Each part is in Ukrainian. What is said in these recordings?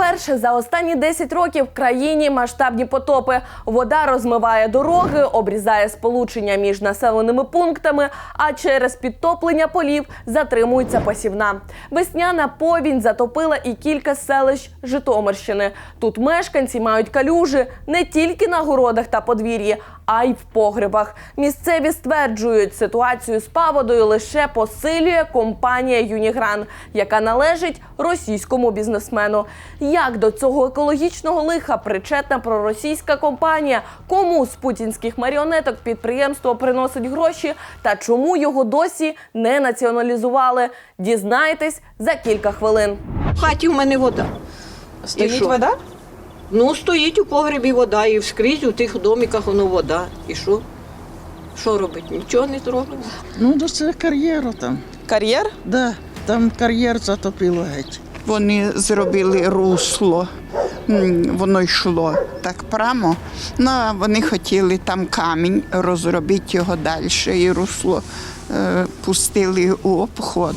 Вперше за останні 10 років в країні масштабні потопи. Вода розмиває дороги, обрізає сполучення між населеними пунктами, а через підтоплення полів затримується посівна. Весняна повінь затопила і кілька селищ Житомирщини. Тут мешканці мають калюжі не тільки на городах та подвір'ї, а й в погребах. Місцеві стверджують, ситуацію з паводою лише посилює компанія Юнігран, яка належить російському бізнесмену. Як до цього екологічного лиха причетна проросійська компанія? Кому з путінських маріонеток підприємство приносить гроші та чому його досі не націоналізували? Дізнайтесь за кілька хвилин. В хаті в мене вода. Стоїть вода? Ну, стоїть у погребі вода, і вскрізь у тих домиках воно вода. І що? Що робить? Нічого не зробимо. Ну, до це кар'єру там. Кар'єр? Да, там кар'єр затопило геть. Вони зробили русло, воно йшло так прямо. Ну, а вони хотіли там камінь розробити його далі, і русло е, пустили у обход.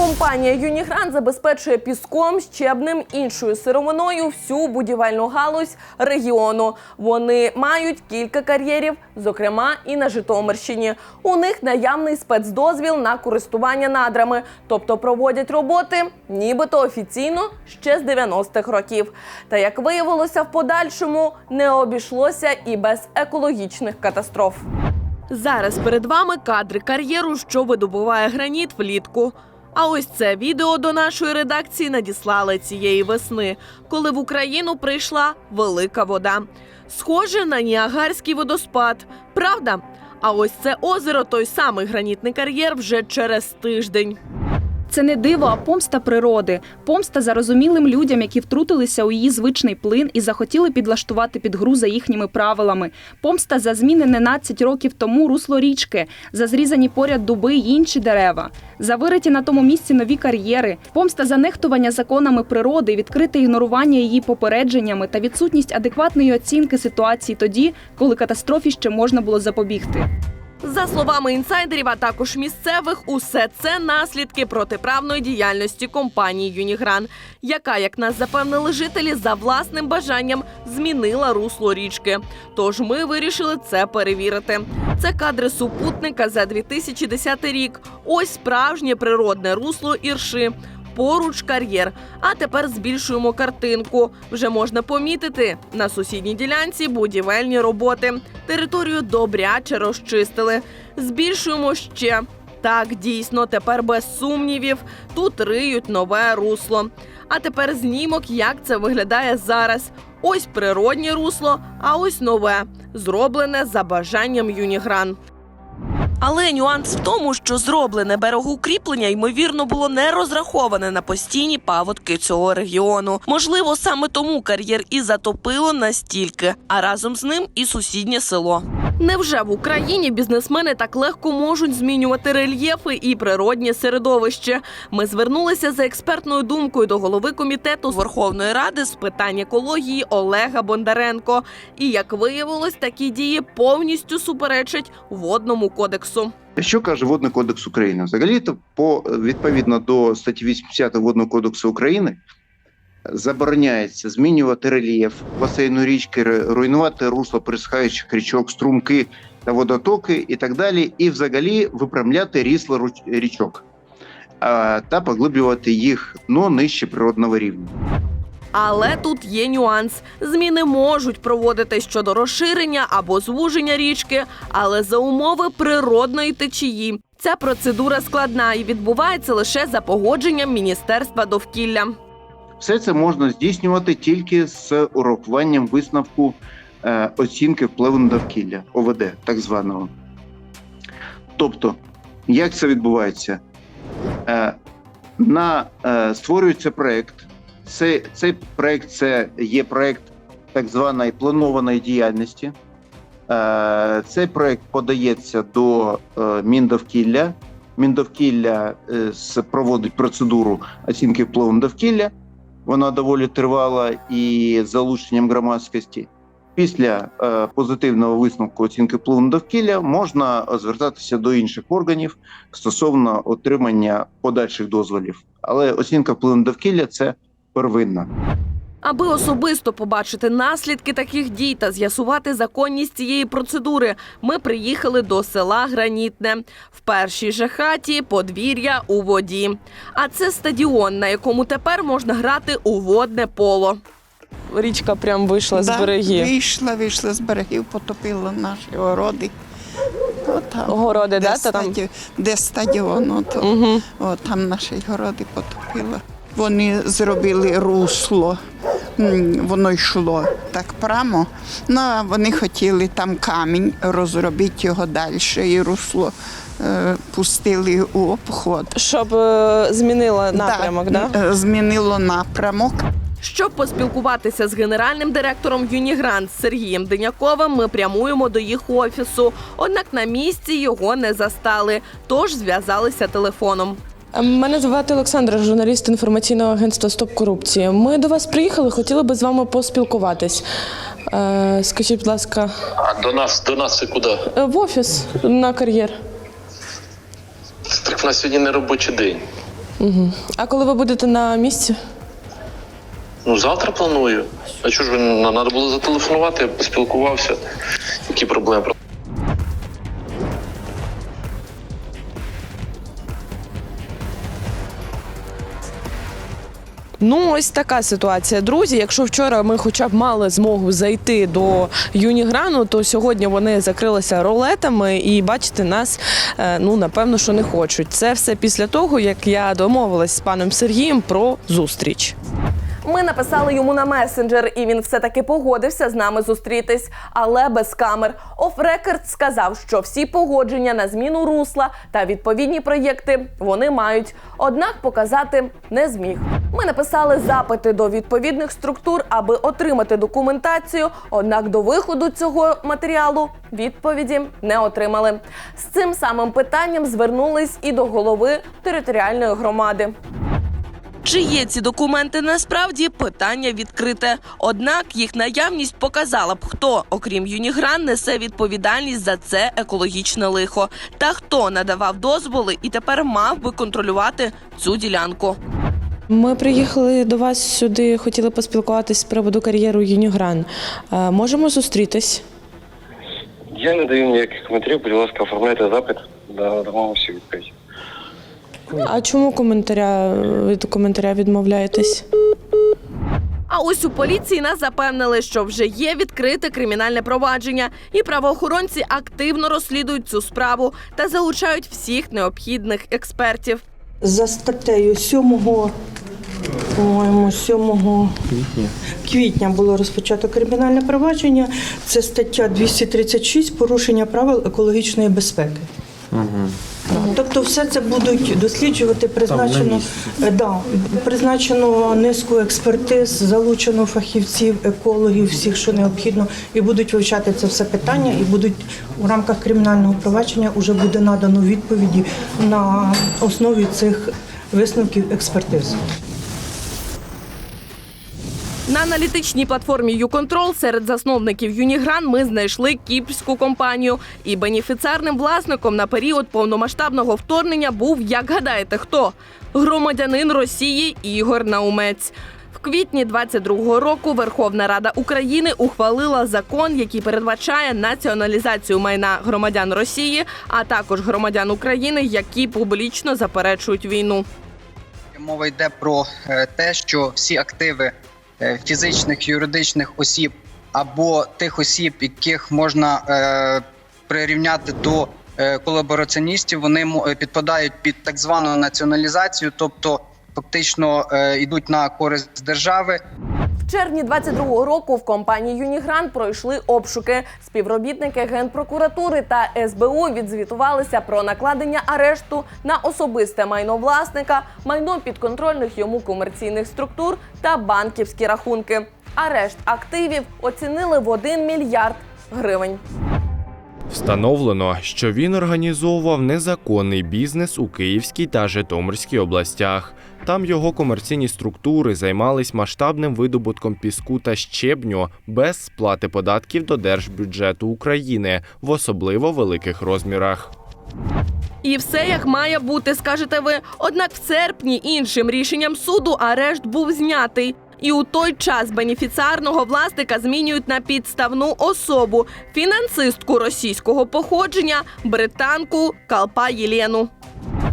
Компанія Юнігран забезпечує піском, щебнем, іншою сировиною всю будівельну галузь регіону. Вони мають кілька кар'єрів, зокрема і на Житомирщині. У них наявний спецдозвіл на користування надрами, тобто проводять роботи, нібито офіційно ще з 90-х років. Та як виявилося в подальшому, не обійшлося і без екологічних катастроф. Зараз перед вами кадри кар'єру, що видобуває граніт влітку. А ось це відео до нашої редакції надіслали цієї весни, коли в Україну прийшла велика вода. Схоже на Ніагарський водоспад. Правда? А ось це озеро, той самий гранітний кар'єр вже через тиждень. Це не диво, а помста природи, помста зарозумілим людям, які втрутилися у її звичний плин і захотіли підлаштувати під гру за їхніми правилами. Помста за змінене 12 років тому русло річки, за зрізані поряд дуби й інші дерева, за вириті на тому місці нові кар'єри, помста за нехтування законами природи, відкрите ігнорування її попередженнями та відсутність адекватної оцінки ситуації тоді, коли катастрофі ще можна було запобігти. За словами інсайдерів, а також місцевих, усе це наслідки протиправної діяльності компанії Юнігран, яка, як нас запевнили жителі, за власним бажанням змінила русло річки. Тож ми вирішили це перевірити. Це кадри супутника за 2010 рік. Ось справжнє природне русло ірши. Поруч кар'єр. А тепер збільшуємо картинку. Вже можна помітити на сусідній ділянці будівельні роботи. Територію добряче розчистили. Збільшуємо ще. Так, дійсно, тепер без сумнівів. Тут риють нове русло. А тепер знімок, як це виглядає зараз. Ось природнє русло, а ось нове, зроблене за бажанням Юнігран. Але нюанс в тому, що зроблене берегоукріплення ймовірно було не розраховане на постійні паводки цього регіону. Можливо, саме тому кар'єр і затопило настільки, а разом з ним і сусіднє село. Невже в Україні бізнесмени так легко можуть змінювати рельєфи і природнє середовище? Ми звернулися за експертною думкою до голови комітету з Верховної Ради з питань екології Олега Бондаренко. І як виявилось, такі дії повністю суперечать водному кодексу. Що каже Водний кодекс України? Взагалі, то по відповідно до статті 80 Водного кодексу України забороняється змінювати рельєф басейну річки, руйнувати русло присихаючих річок, струмки та водотоки і так далі, і взагалі випрямляти рісла руч- річок та поглиблювати їх ну, нижче природного рівня. Але тут є нюанс: зміни можуть проводити щодо розширення або звуження річки, але за умови природної течії. Ця процедура складна і відбувається лише за погодженням Міністерства довкілля. Все це можна здійснювати тільки з урахуванням висновку е, оцінки впливу на довкілля ОВД, так званого. Тобто, як це відбувається? Е, на, е, створюється проєкт. Це, цей проєкт це є проєкт так званої планованої діяльності. Цей проєкт подається до Міндовкілля. Міндовкілля проводить процедуру оцінки впливу на довкілля. Вона доволі тривала і з залученням громадськості. Після е, позитивного висновку оцінки впливу на довкілля можна звертатися до інших органів стосовно отримання подальших дозволів. Але оцінка впливу на довкілля це первинна. Аби особисто побачити наслідки таких дій та з'ясувати законність цієї процедури, ми приїхали до села Гранітне. В першій же хаті подвір'я у воді. А це стадіон, на якому тепер можна грати у водне поло. Річка прям вийшла з берегів. Вийшла, вийшла з берегів, потопила наші городи. Отам, Городи, де, да, та там? стаді... де стадіон, от, Угу. от, там наші городи потопила. Вони зробили русло, воно йшло так прямо. Ну, а вони хотіли там камінь розробити його далі, і русло е, пустили у обход. Щоб е, змінила напрямок, да? е, Змінило напрямок. Щоб поспілкуватися з генеральним директором Юнігрант Сергієм Диняковим, ми прямуємо до їх офісу. Однак на місці його не застали, тож зв'язалися телефоном. Мене звати Олександра, журналіст інформаційного агентства Стоп корупції. Ми до вас приїхали, хотіли би з вами поспілкуватись. Е, скажіть, будь ласка, А до нас, до нас це куди? е, в офіс на кар'єр. Так в нас сьогодні не робочий день. Угу. А коли ви будете на місці? Ну, завтра планую. А чого ж ви треба було зателефонувати, я поспілкувався. Які проблеми? Ну, ось така ситуація. Друзі, якщо вчора ми хоча б мали змогу зайти до Юніграну, то сьогодні вони закрилися ролетами і бачити нас е, ну напевно, що не хочуть. Це все після того, як я домовилась з паном Сергієм про зустріч. Ми написали йому на месенджер, і він все таки погодився з нами зустрітись, але без камер. Оф-рекорд сказав, що всі погодження на зміну русла та відповідні проєкти вони мають, однак показати не зміг. Ми написали запити до відповідних структур, аби отримати документацію. Однак до виходу цього матеріалу відповіді не отримали. З цим самим питанням звернулись і до голови територіальної громади. Чи є ці документи насправді питання відкрите. Однак їх наявність показала б, хто, окрім Юнігран, несе відповідальність за це екологічне лихо, та хто надавав дозволи і тепер мав би контролювати цю ділянку. Ми приїхали до вас сюди, хотіли поспілкуватись з приводу кар'єру Юнігран. Е, можемо зустрітись? Я не даю ніяких коментарів, будь ласка, оформляйте запит, да, дамо всі відповідь. А чому коментаря від коментаря відмовляєтесь? А ось у поліції нас запевнили, що вже є відкрите кримінальне провадження, і правоохоронці активно розслідують цю справу та залучають всіх необхідних експертів. За статтею 7, по-моєму, 7 квітня було розпочато кримінальне провадження. Це стаття 236 порушення правил екологічної безпеки. Тобто все це будуть досліджувати призначено, Е, да, призначено низку експертиз, залучено фахівців, екологів, всіх, що необхідно, і будуть вивчати це все питання, і будуть у рамках кримінального провадження вже буде надано відповіді на основі цих висновків експертиз. На аналітичній платформі «Юконтрол» серед засновників Юнігран ми знайшли кіпрську компанію. І бенефіціарним власником на період повномасштабного вторгнення був, як гадаєте, хто? Громадянин Росії Ігор Наумець. В квітні 22-го року Верховна Рада України ухвалила закон, який передбачає націоналізацію майна громадян Росії, а також громадян України, які публічно заперечують війну. Мова йде про е, те, що всі активи фізичних юридичних осіб або тих осіб, яких можна е, прирівняти до е, колабораціоністів, вони е, підпадають під так звану націоналізацію, тобто фактично е, йдуть на користь держави. Червні 22-го року в компанії Юнігран пройшли обшуки. Співробітники генпрокуратури та СБУ відзвітувалися про накладення арешту на особисте майно власника, майно підконтрольних йому комерційних структур та банківські рахунки. Арешт активів оцінили в 1 мільярд гривень. Встановлено, що він організовував незаконний бізнес у Київській та Житомирській областях. Там його комерційні структури займались масштабним видобутком піску та щебню без сплати податків до держбюджету України в особливо великих розмірах. І все як має бути, скажете ви. Однак в серпні іншим рішенням суду арешт був знятий. І у той час бенефіціарного власника змінюють на підставну особу фінансистку російського походження, британку Калпа Єлену.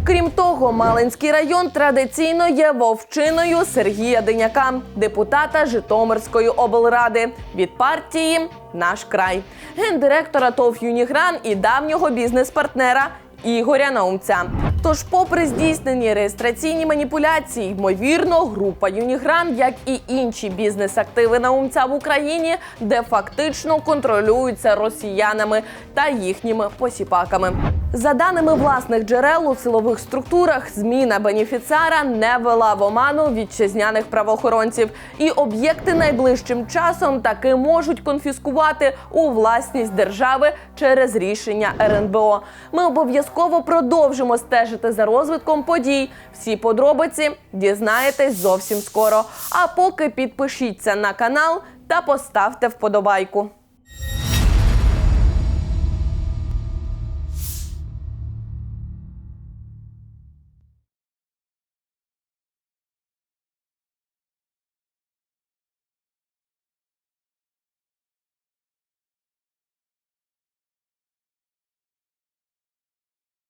Крім того, Малинський район традиційно є вовчиною Сергія Деняка, депутата Житомирської облради від партії Наш край, гендиректора ТОВ Юнігран і давнього бізнес-партнера Ігоря Наумця. Тож, попри здійснені реєстраційні маніпуляції, ймовірно, група Юнігран, як і інші бізнес-активи Наумця в Україні, де фактично контролюються росіянами та їхніми посіпаками. За даними власних джерел у силових структурах, зміна бенефіціара не вела в оману вітчизняних правоохоронців, і об'єкти найближчим часом таки можуть конфіскувати у власність держави через рішення РНБО. Ми обов'язково продовжимо стежити за розвитком подій. Всі подробиці дізнаєтесь зовсім скоро. А поки підпишіться на канал та поставте вподобайку.